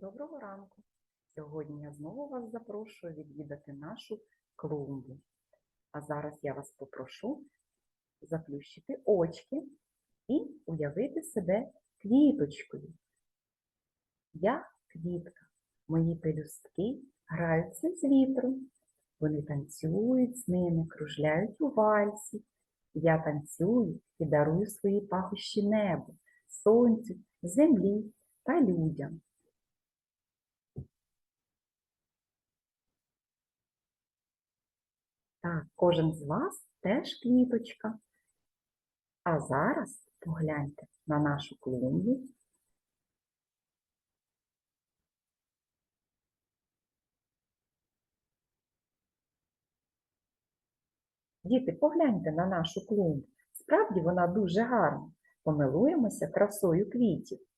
Доброго ранку! Сьогодні я знову вас запрошую відвідати нашу клумбу. А зараз я вас попрошу заплющити очки і уявити себе квіточкою. Я квітка, мої пелюстки граються з вітром. Вони танцюють з ними, кружляють у вальсі. Я танцюю і дарую свої пахощі небу, сонцю, землі та людям. Так, кожен з вас теж квіточка. А зараз погляньте на нашу клумбу. Діти, погляньте на нашу клумбу. Справді вона дуже гарна. Помилуємося красою квітів.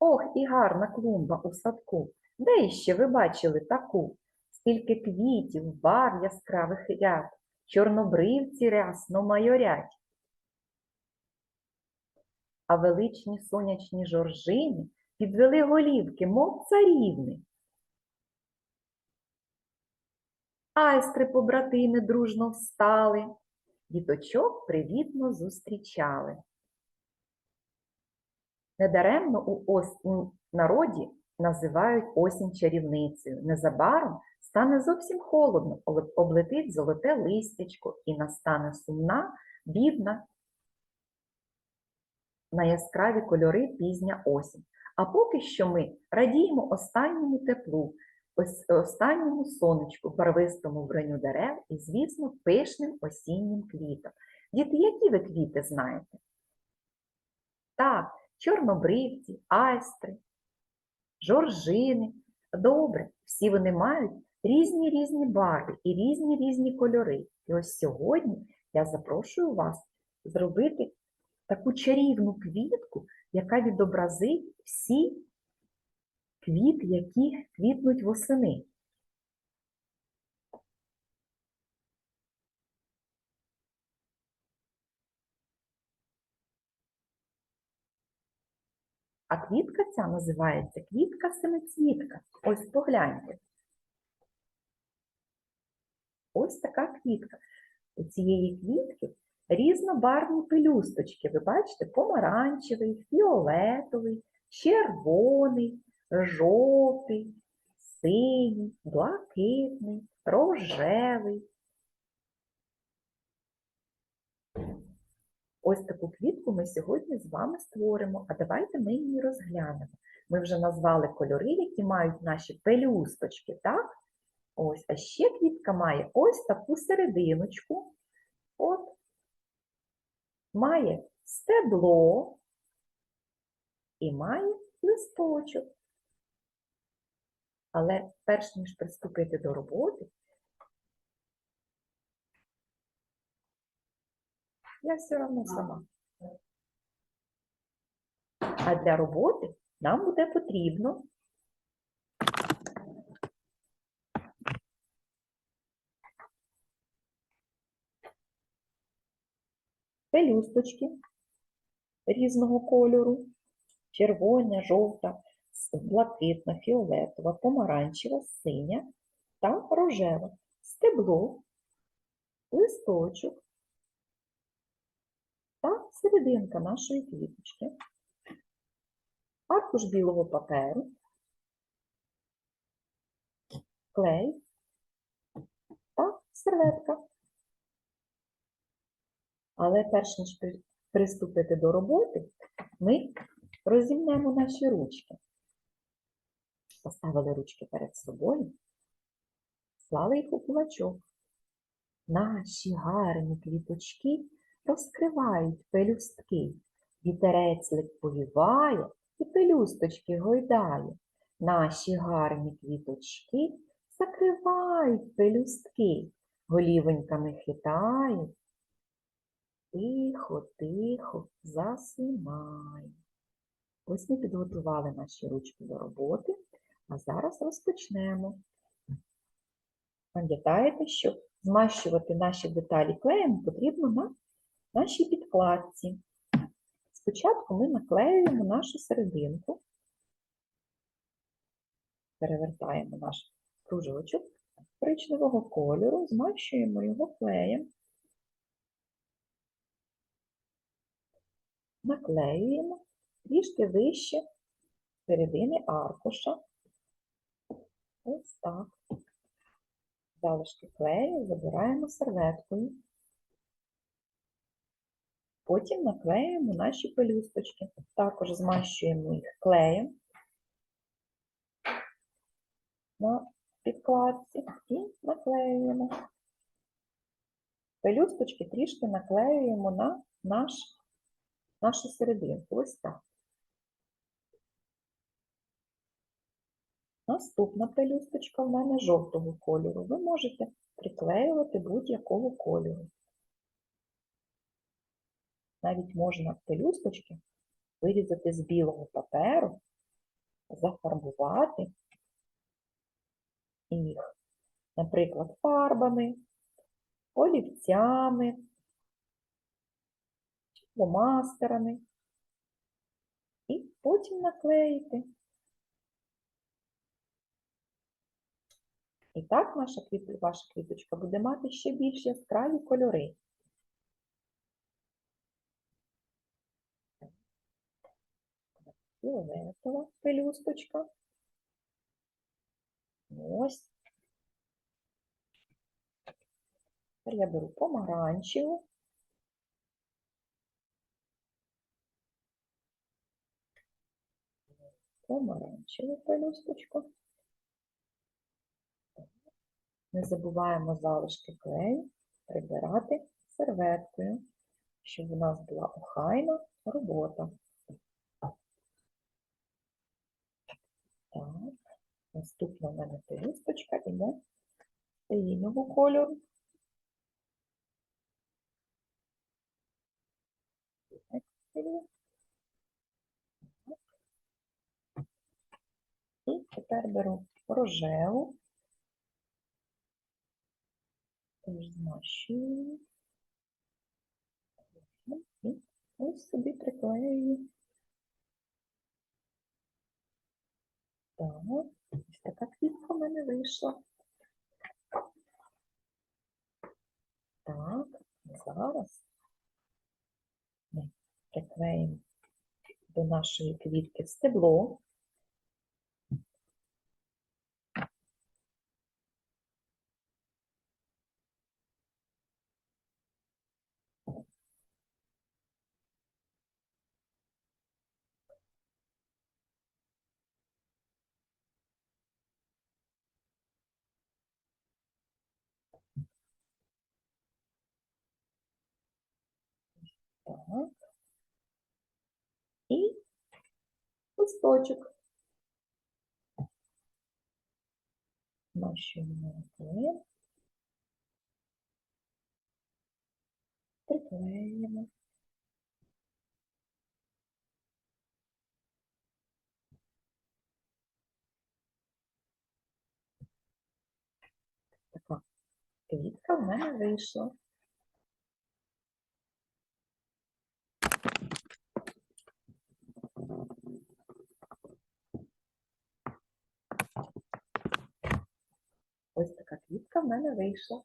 Ох, і гарна клумба у садку. Де іще ви бачили таку? Скільки квітів, барв яскравих ряд, чорнобривці рясно майорять. А величні сонячні жоржини підвели голівки, мов царівни. Айстри побратими дружно встали, діточок привітно зустрічали. Недаремно у, ос... народі називають осінь чарівницею. Незабаром стане зовсім холодно, облетить золоте листячко і настане сумна, бідна на яскраві кольори пізня осінь. А поки що ми радіємо останньому теплу, останньому сонечку, барвистому вбранню дерев і, звісно, пишним осіннім квітам. Діти, які ви квіти знаєте? Так, чорнобривці, айстри, жоржини. Добре, всі вони мають різні різні барви і різні різні кольори. І ось сьогодні я запрошую вас зробити таку чарівну квітку, яка відобразить всі квіти, які квітнуть восени. А квітка ця називається квітка семицвітка. Ось погляньте. Ось така квітка. У цієї квітки різнобарвні пелюсточки. Ви бачите, помаранчевий, фіолетовий, червоний, жовтий, синій, блакитний, рожевий. Ось таку квітку ми сьогодні з вами створимо, а давайте ми її розглянемо. Ми вже назвали кольори, які мають наші пелюсточки, так? Ось, а ще квітка має ось таку серединочку. От. Має стебло і має листочок. Але перш ніж приступити до роботи, я все одно сама. А для роботи нам буде потрібно пелюсточки різного кольору, червона, жовта, блакитна, фіолетова, помаранчева, синя та рожева, стебло, листочок та серединка нашої квіточки, аркуш білого паперу, клей та серветка. Але перш ніж приступити до роботи, ми розімнемо наші ручки. Поставили ручки перед собою, склали їх у кулачок. Наші гарні квіточки розкривають пелюстки. Вітерець ледь і пелюсточки гойдає. Наші гарні квіточки закривають пелюстки, голівоньками хитають. Тихо, тихо, засинай. Ось ми підготували наші ручки до роботи, а зараз розпочнемо. Пам'ятаєте, що змащувати наші деталі клеєм потрібно на нашій підкладці. Спочатку ми наклеюємо нашу серединку, перевертаємо наш кружочок коричневого кольору, змащуємо його клеєм, наклеюємо трішки вище середини аркуша. Ось так. Залишки клею забираємо серветкою. Потім наклеюємо наші пелюсточки. Також змащуємо їх клеєм на підкладці і наклеюємо. Пелюсточки трішки наклеюємо на наш, нашу серединку. Ось так. Наступна пелюсточка в мене жовтого кольору. Ви можете приклеювати будь-якого кольору. Навіть можна пелюсточки вирізати з білого паперу, зафарбувати їх, наприклад, фарбами, олівцями, фломастерами. І потім наклеїти. І так ваша квіточка буде мати ще більш яскраві кольори. Фіолетова пелюсточка. Ось. Тепер я беру помаранчеву. Помаранчеву пелюсточку. Не забуваємо залишки клею прибирати серветкою, щоб у нас була охайна робота. Так, наступна в мене пелюсточка іде синього кольору. І тепер беру рожеву. Теж змащую. І ось собі приклеюю. Так, ось така квітка в мене вийшла. Так, зараз ми приклеїмо до нашої квітки стебло. Так. І листочок. Змащуємо клеєм. Приклеїмо. Така квітка в мене вийшла. Ось квітка в мене вийшла.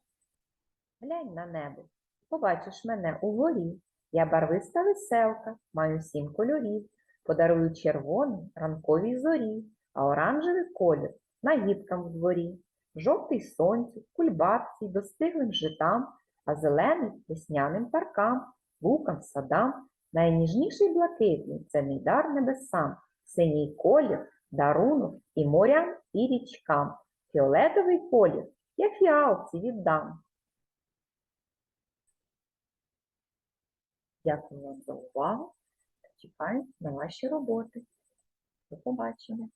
Глянь на небо. Побачиш мене угорі. Я барвиста веселка, маю сім кольорів. Подарую червоний ранковій зорі, а оранжевий колір нагідкам в дворі. Жовтий сонцю, кульбабці, достиглим житам, а зелений весняним паркам, лукам, садам. Найніжніший блакитний це мій дар небесам, синій колір, дарунок і морям, і річкам. Фіолетовий колір я фіалці віддам. Дякую вам за увагу. Чекаю на ваші роботи. До побачення.